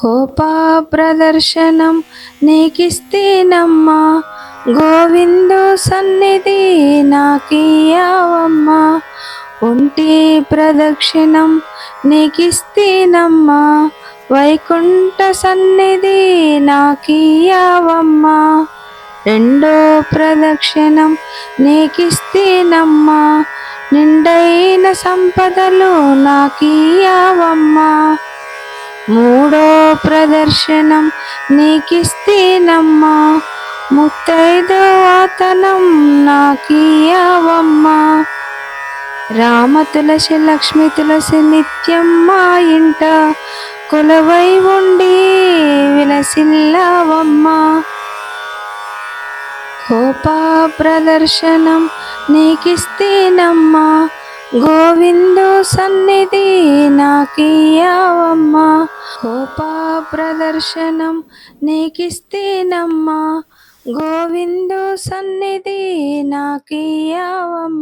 కోపాప్రదర్శనం నీకిస్తేనమ్మా. గోవిందు సన్నిధి నాకీయావమ్మా ఒంటి ప్రదక్షిణం నీకిస్తేనమ్మా. వైకుంఠ సన్నిధి నాకీయావమ్మా రెండో ప్రదక్షిణం నీకిస్తేనమ్మా. సంపదలు నాకియావమ్మా మూడో ప్రదర్శనం నీకిస్తేనమ్మా. ముత్తైదో ఆతనం నాకియావమ్మా రామ తులసి లక్ష్మి తులసి నిత్యం మా ఇంట. కొలవై ఉండి విలసిల్లావమ్మా. కోపా ప్రదర్శనం నీకిస్తేనమ్మా. గోవిందు సన్నిధి నాకియావమ్మా కోపా ప్రదర్శనం నీకిస్తేనమ్మా. గోవిందు సన్నిధి నాకియావమ్మా